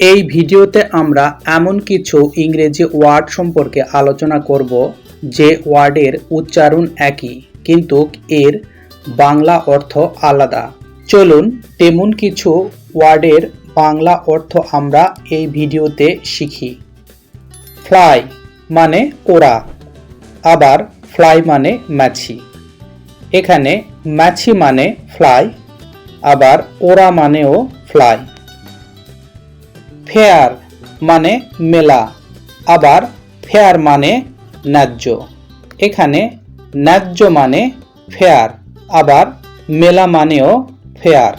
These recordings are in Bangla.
এই ভিডিওতে আমরা এমন কিছু ইংরেজি ওয়ার্ড সম্পর্কে আলোচনা করব যে ওয়ার্ডের উচ্চারণ একই, কিন্তু এর বাংলা অর্থ আলাদা। চলুন, তেমন কিছু ওয়ার্ডের বাংলা অর্থ আমরা এই ভিডিওতে শিখি। ফ্লাই মানে ওরা আবার ফ্লাই মানে মাছি এখানে মাছি মানে ফ্লাই, আবার ওরা মানেও ফ্লাই। ফেয়ার মানে মেলা, আবার ফেয়ার মানে ন্যায্য। এখানে ন্যায্য মানে ফেয়ার, আবার মেলা মানেও ফেয়ার।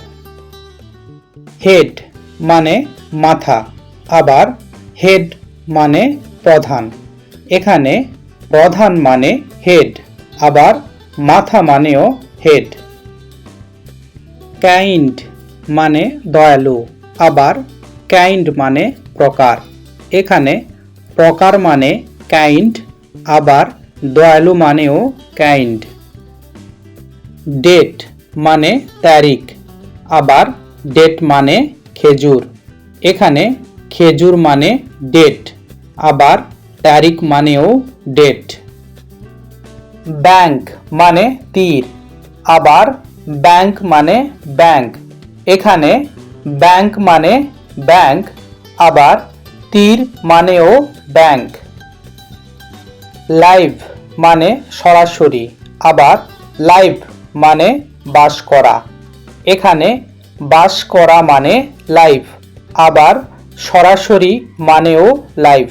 হেড মানে মাথা, আবার হেড মানে প্রধান। এখানে প্রধান মানে হেড, আবার মাথা মানেও হেড। কাইন্ড মানে দয়ালু, আবার কাইন্ড মানে প্রকার। এখানে প্রকার মানে কাইন্ড আবার দয়ালু মানেও কাইন্ড ডেট মানে তারিখ, আবার ডেট মানে খেজুর। এখানে খেজুর মানে ডেট আবার তারিখ মানেও ডেট ব্যাংক মানে তীর, আবার ব্যাংক মানে ব্যাংক এখানে ব্যাংক মানে ব্যাংক, আবার তীর মানেও ব্যাংক। লাইভ মানে সরাসরি, আবার লাইভ মানে বাস করা। এখানে বাস করা মানে লাইভ, আবার সরাসরি মানেও লাইভ।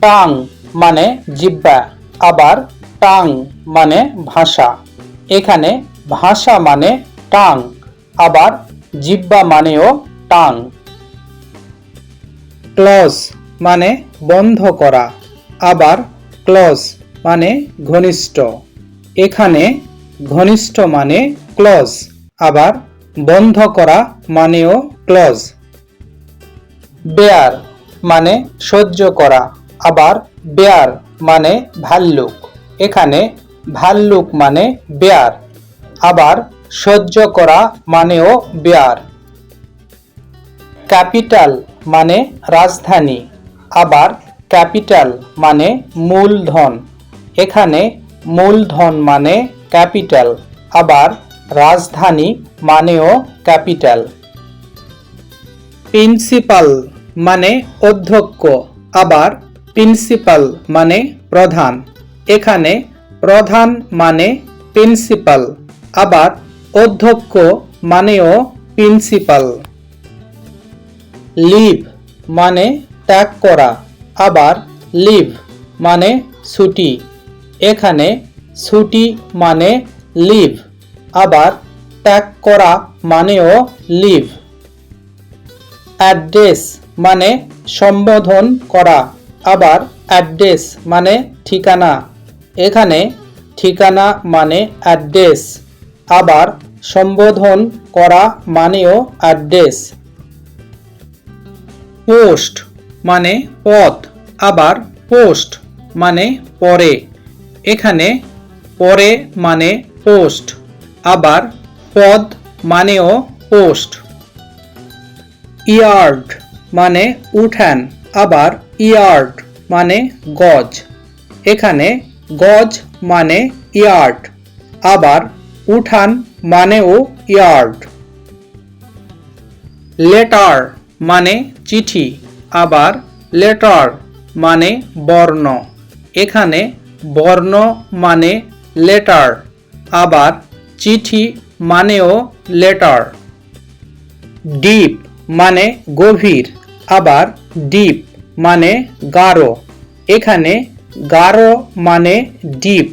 টাং মানে জিব্বা, আবার টাং মানে ভাষা। এখানে ভাষা মানে টাং, আবার জিব্বা মানেও টাং ক্লজ মানে বন্ধ করা, আবার ক্লজ মানে ঘনিষ্ঠ। এখানে ঘনিষ্ঠ মানে ক্লজ, আবার বন্ধ করা মানেও ক্লজ। বেয়ার মানে সহ্য করা, আবার বেয়ার মানে ভাল্লুক। এখানে ভাল্লুক মানে বেয়ার, আবার সহ্য করা মানেও বেয়ার। ক্যাপিটাল মানে রাজধানী, আবার ক্যাপিটাল মানে মূলধন। এখানে মূলধন মানে ক্যাপিটাল, আবার রাজধানী মানেও ক্যাপিটাল। প্রিন্সিপাল মানে অধ্যক্ষ, আবার প্রিন্সিপাল মানে প্রধান। এখানে প্রধান মানে প্রিন্সিপাল, আবার অধ্যক্ষ মানেও প্রিন্সিপাল। লিভ মানে ত্যাগ করা, আবার লিভ মানে ছুটি। এখানে ছুটি মানে লিভ, আবার ত্যাগ করা মানেও লিভ। অ্যাড্রেস মানে সম্বোধন করা, আবার অ্যাড্রেস মানে ঠিকানা। এখানে ঠিকানা মানে অ্যাড্রেস, আবার সম্বোধন করা মানেও অ্যাড্রেস। পোস্ট মানে পথ, আবার পোস্ট মানে পরে। এখানে পরে মানে পোস্ট, আবার পদ মানেও পোস্ট। ইয়ার্ড মানে উঠান, আবার ইয়ার্ড মানে গজ। এখানে গজ মানে ইয়ার্ড, আবার উঠান মানেও ইয়ার্ড। লেটার মানে চিঠি, আবার লেটার মানে বর্ণ। এখানে বর্ণ মানে লেটার আবার চিঠি মানেও লেটার ডিপ মানে গভীর, আবার ডিপ মানে গাঢ়। এখানে গাঢ় মানে ডিপ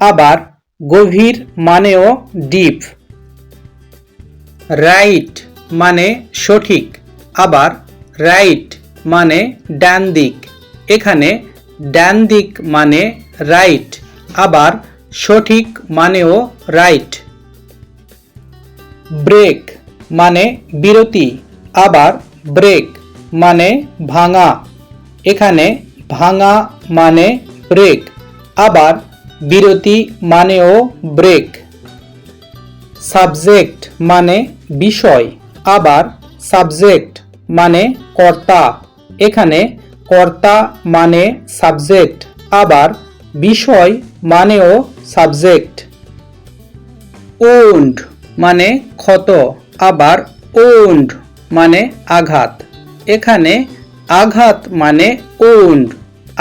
আবার গভীর মানেও ডিপ রাইট মানে সঠিক। আবার রাইট মানে ডান দিক। এখানে ডান দিক মানে রাইট আবার সঠিক মানেও রাইট ব্রেক মানে বিরতি, আবার ব্রেক মানে ভাঙা। এখানে ভাঙা মানে ব্রেক আবার বিরতি মানেও ব্রেক সাবজেক্ট মানে বিষয়, আবার সাবজেক্ট মানে কর্তা। এখানে কর্তা মানে সাবজেক্ট আবার বিষয় মানেও সাবজেক্ট উন্ড মানে ক্ষত, আবার উন্ড মানে আঘাত। এখানে আঘাত মানে উন্ড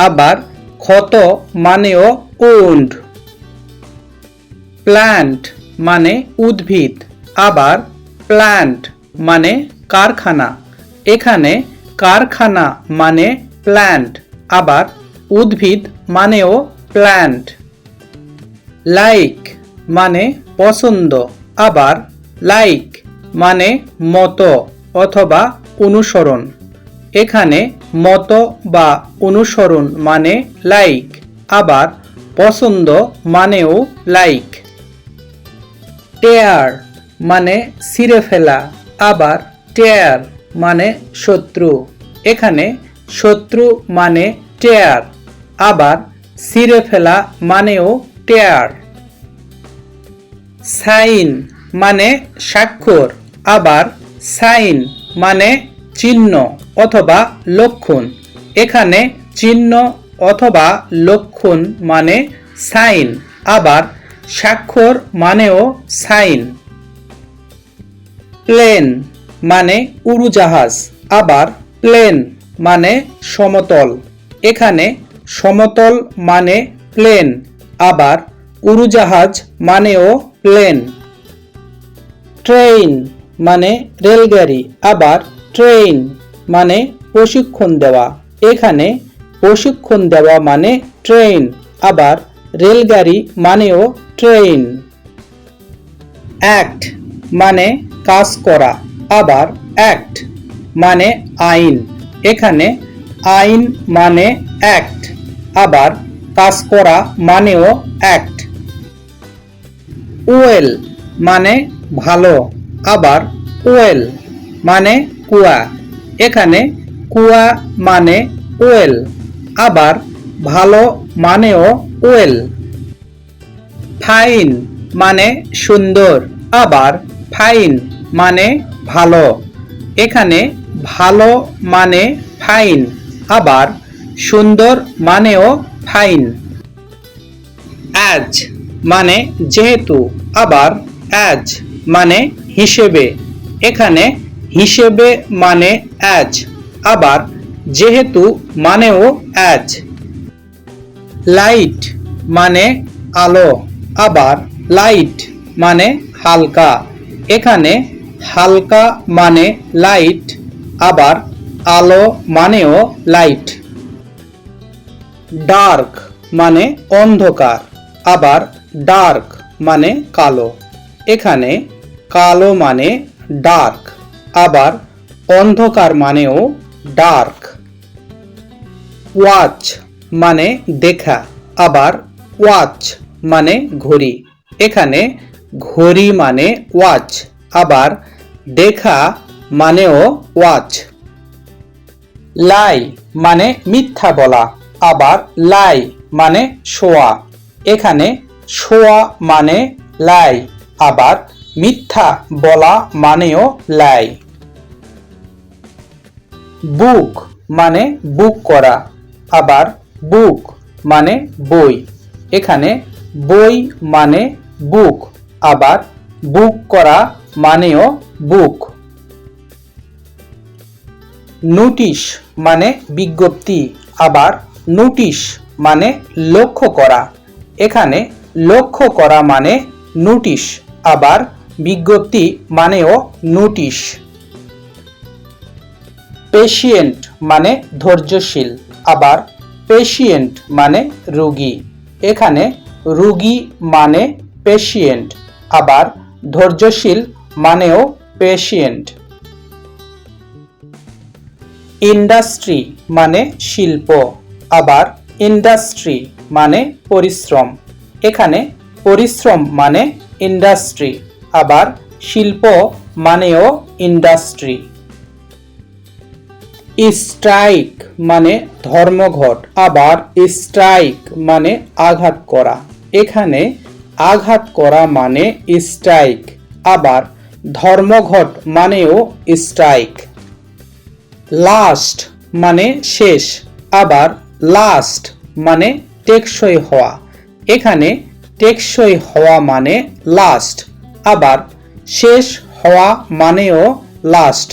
আবার ক্ষত মানেও উন্ড প্ল্যান্ট মানে উদ্ভিদ, আবার প্ল্যান্ট মানে কারখানা। এখানে কারখানা মানে প্ল্যান্ট আবার উদ্ভিদ মানেও প্ল্যান্ট লাইক মানে পছন্দ, আবার লাইক মানে মতো অথবা অনুসরণ। এখানে মতো বা অনুসরণ মানে লাইক আবার পছন্দ মানেও লাইক টেয়ার মানে ছিঁড়ে ফেলা, আবার টেয়ার মানে শত্রু। এখানে শত্রু মানে টেয়ার, আবার ছিঁড়ে ফেলা মানেও টেয়ার। সাইন মানে স্বাক্ষর, আবার সাইন মানে চিহ্ন অথবা লক্ষণ। এখানে চিহ্ন অথবা লক্ষণ মানে সাইন, আবার স্বাক্ষর মানেও সাইন। প্লেন মানে উড়োজাহাজ, আবার প্লেন মানে সমতল। এখানে সমতল মানে প্লেন, আবার উড়োজাহাজ মানেও প্লেন। ট্রেন মানে রেলগাড়ি, আবার ট্রেন মানে প্রশিক্ষণ দেওয়া। এখানে প্রশিক্ষণ দেওয়া মানে ট্রেন আবার রেলগাড়ি মানেও ট্রেন অ্যাক্ট মানে কাজ করা। আবার অ্যাক্ট মানে আইন। এখানে আইন মানে অ্যাক্ট আবার কাজ করা মানেও অ্যাক্ট ওয়েল মানে ভালো, আবার ওয়েল মানে কুয়া। এখানে কুয়া মানে ওয়েল, আবার ভালো মানেও ওয়েল। ফাইন মানে সুন্দর, আবার ফাইন মানে ভালো। এখানে ভালো মানে ফাইন আবার সুন্দর মানেও ফাইন অ্যাজ মানে যেহেতু, আবার অ্যাজ মানে হিসেবে। এখানে হিসেবে মানে অ্যাজ আবার যেহেতু মানেও অ্যাজ লাইট মানে আলো, আবার লাইট মানে হালকা। এখানে হালকা মানে লাইট আবার আলো মানেও লাইট ডার্ক মানে অন্ধকার, আবার ডার্ক মানে কালো। এখানে কালো মানে ডার্ক আবার অন্ধকার মানেও ডার্ক ওয়াচ মানে দেখা, আবার ওয়াচ মানে ঘড়ি। এখানে ঘড়ি মানে ওয়াচ আবার দেখা মানেও ওয়াচ লাই মানে মিথ্যা বলা, আবার লাই মানে শোয়া। এখানে শোয়া মানে লাই, আবার মিথ্যা বলা মানেও লাই। বুক মানে বুক করা, আবার বুক মানে বই। এখানে বই মানে বুক আবার বুক করা মানেও বুক নোটিশ মানে বিজ্ঞপ্তি, আবার নোটিশ মানে লক্ষ্য করা। এখানে লক্ষ্য করা মানে নোটিশ আবার বিজ্ঞপ্তি মানেও নোটিশ পেশিয়েন্ট মানে ধৈর্যশীল, আবার পেশিয়েন্ট মানে রোগী। এখানে রোগী মানে পেশিয়েন্ট আবার ধৈর্যশীল মানেও পেশিয়েন্ট ইন্ডাস্ট্রি মানে শিল্প, আবার ইন্ডাস্ট্রি মানে পরিশ্রম। এখানে পরিশ্রম মানে ইন্ডাস্ট্রি আবার শিল্প মানেও ইন্ডাস্ট্রি স্ট্রাইক মানে ধর্মঘট, আবার স্ট্রাইক মানে আঘাত করা। এখানে আঘাত করা মানে স্ট্রাইক আবার ধর্মঘট মানেও স্ট্রাইক লাস্ট মানে শেষ, আবার লাস্ট মানে টেকসই হওয়া। এখানে টেকসই হওয়া মানে লাস্ট আবার শেষ হওয়া মানেও লাস্ট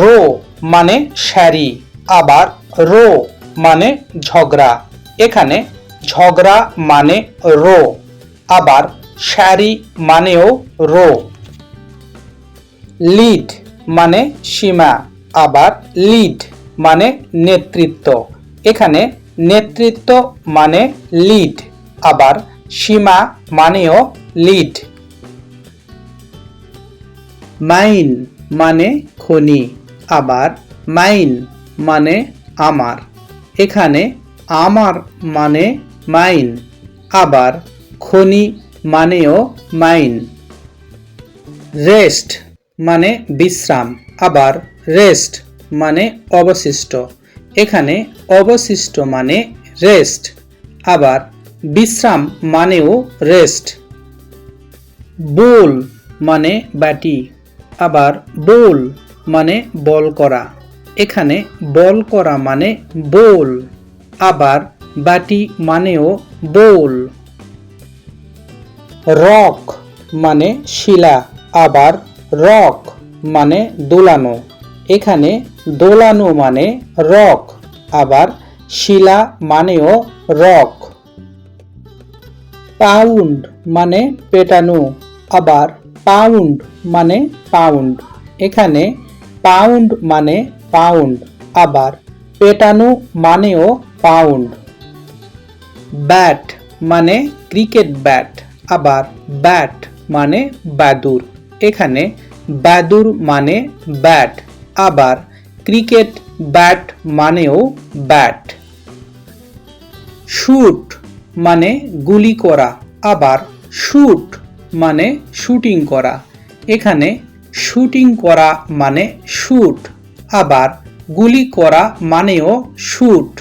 রো মানে সারি, আবার রো মানে ঝগড়া। এখানে ঝগড়া মানে রো আবার সারি মানেও রো। লিড মানে সীমা, আবার লিড মানে নেতৃত্ব। এখানে নেতৃত্ব মানে লিড, আবার সীমা মানেও লিড। মাইন মানে খনি, আবার মাইন মানে আমার। এখানে আমার মানে মাইন, আবার খনি মানেও মাইন। রেস্ট মানে বিশ্রাম, আবার রেস্ট মানে অবশিষ্ট। এখানে অবশিষ্ট মানে রেস্ট, আবার বিশ্রাম মানেও রেস্ট। বোল মানে ব্যাটি আবার বোল মানে বল করা। এখানে বল করা মানে বোল, আবার বাটি মানেও বোল। রক মানে শিলা, আবার রক মানে দোলানো। এখানে দোলানো মানে রক, আবার শিলা মানেও রক। পাউন্ড মানে পেটানো, আবার পাউন্ড মানে পাউন্ড। এখানে পাউন্ড মানে পাউন্ড, আবার পেটানো মানেও পাউন্ড। ব্যাট মানে ক্রিকেট ব্যাট। আবার ব্যাট মানে বাদুর এখানে বাদুর মানে ব্যাট, আবার ক্রিকেট ব্যাট মানেও ব্যাট। শুট মানে গুলি করা, আবার শুট মানে শুটিং করা। এখানে শুটিং করা মানে শুট, আবার গুলি করা মানেও শুট।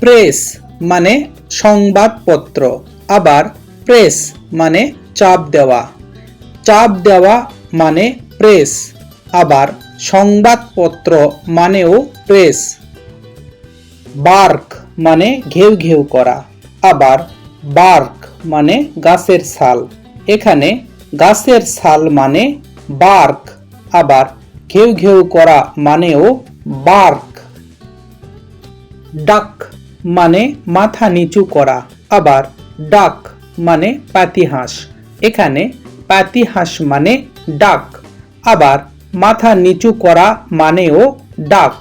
প্রেস মানে সংবাদপত্র। আবার প্রেস মানে চাপ দেওয়া। চাপ দেওয়া মানে প্রেস আবার সংবাদপত্র মানেও প্রেস বার্ক মানে ঘেউ ঘেউ করা, আবার বার্ক মানে গাছের ছাল। এখানে গাছের ছাল মানে বার্ক আবার ঘেউ ঘেউ করা মানেও বার্ক ডাক মানে মাথা নিচু করা, আবার ডাক মানে পাতিহাঁস। এখানে পাতিহাঁস মানে ডাক, আবার মাথা নিচু করা মানেও ডাক।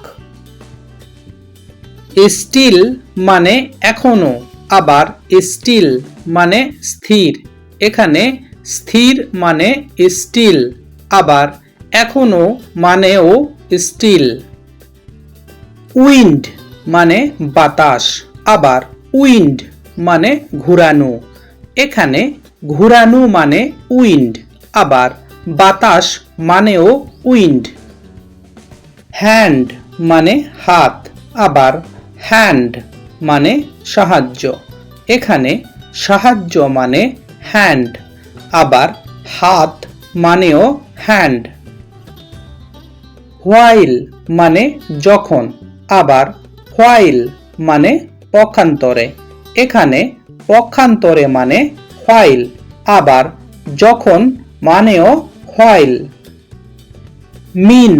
স্টিল মানে এখনও, আবার স্টিল মানে স্থির। এখানে স্থির মানে স্টিল, আবার এখনও মানেও স্টিল। উইন্ড মানে বাতাস, আবার উইন্ড মানে ঘুরানো। এখানে ঘুরানো মানে উইন্ড, আবার বাতাস মানেও উইন্ড। হ্যান্ড মানে হাত, আবার হ্যান্ড মানে সাহায্য। এখানে সাহায্য মানে হ্যান্ড, আবার হাত মানেও হ্যান্ড। হোয়াইল মানে যখন, আবার হোয়াইল মানে পক্ষান্তরে। এখানে পক্ষান্তরে মানে হোয়াইল আবার যখন মানেও হোয়াইল মিন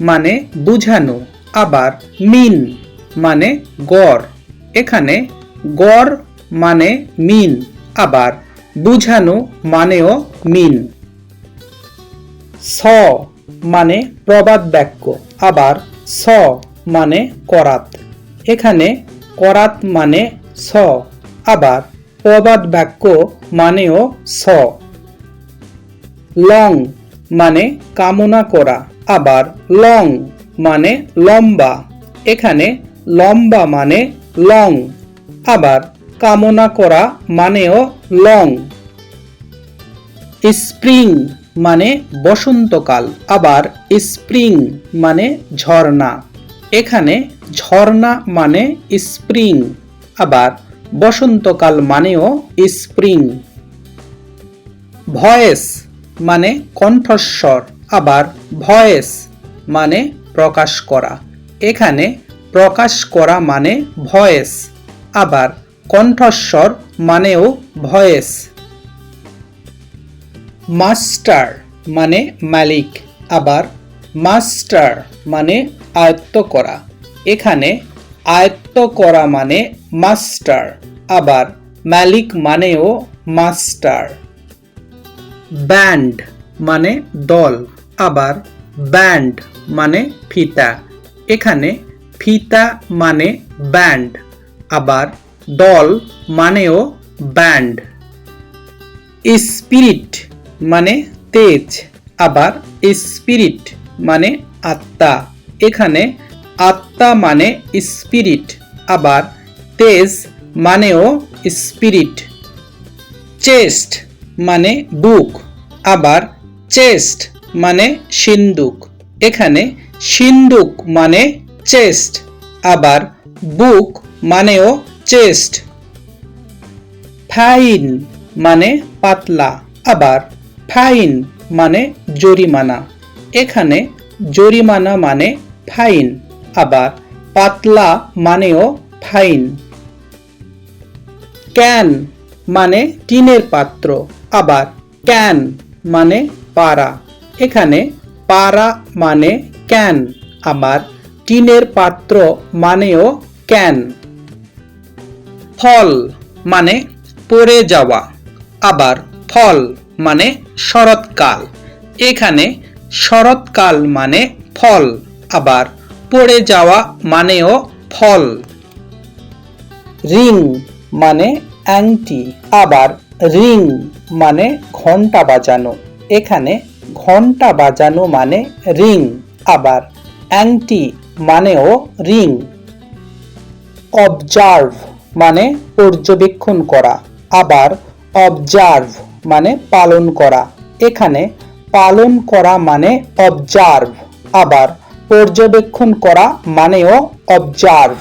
মানে বুঝানো, আবার মিন মানে গড়। এখানে গড় মানে মিন আবার বুঝানো মানেও মিন স মানে প্রবাদ বাক্য, আবার স মানে করাত। এখানে করাত মানে স, আবার প্রবাদ বাক্য মানেও স। লং মানে কামনা করা, আবার লং মানে লম্বা। এখানে লম্বা মানে লং, আবার কামনা করা মানেও লং। স্প্রিং মানে বসন্তকাল, আবার স্প্রিং মানে ঝর্ণা। এখানে ঝর্ণা মানে স্প্রিং। আবার বসন্তকাল মানেও স্প্রিং। ভয়েস মানে কণ্ঠস্বর, আবার ভয়েস মানে প্রকাশ করা। এখানে প্রকাশ করা মানে ভয়েস, আবার কণ্ঠস্বর মানেও ভয়েস। মাস্টার মানে মালিক, আবার মাস্টার মানে আয়ত্ত করা। এখানে আয়ত্ত করা মানে মাস্টার, আবার মালিক মানেও মাস্টার। ব্যান্ড মানে দল, আবার ব্যান্ড মানে ফিতা। এখানে ফিতা মানে ব্যান্ড, আবার দল মানেও ব্যান্ড। স্পিরিট মানে তেজ, আবার স্পিরিট মানে আত্মা। এখানে আত্মা মানে স্পিরিট, আবার তেজ মানেও স্পিরিট। চেস্ট মানে বুক, আবার চেস্ট মানে সিন্দুক। এখানে সিন্দুক মানে চেস্ট, আবার বুক মানেও চেস্ট। ফাইন মানে পাতলা, আবার ফাইন মানে জরিমানা। এখানে জরিমানা মানে ফাইন। আবার পাতলা মানেও ফাইন। ক্যান মানে টিনের পাত্র, আবার ক্যান মানে পাড়া। এখানে পাড়া মানে ক্যান, আবার টিনের পাত্র মানেও ক্যান। ফল মানে পড়ে যাওয়া, আবার ফল মানে শরৎকাল। এখানে শরৎকাল মানে ফল, আবার পড়ে যাওয়া মানেও ফল। রিং মানে আংটি, আবার রিং মানে ঘণ্টা বাজানো। এখানে ঘণ্টা বাজানো মানে রিং আবার অ্যাংটি মানেও রিং অবজার্ভ মানে পর্যবেক্ষণ করা, আবার অবজার্ভ মানে পালন করা। এখানে পালন করা মানে অবজার্ভ আবার পর্যবেক্ষণ করা মানেও অবজার্ভ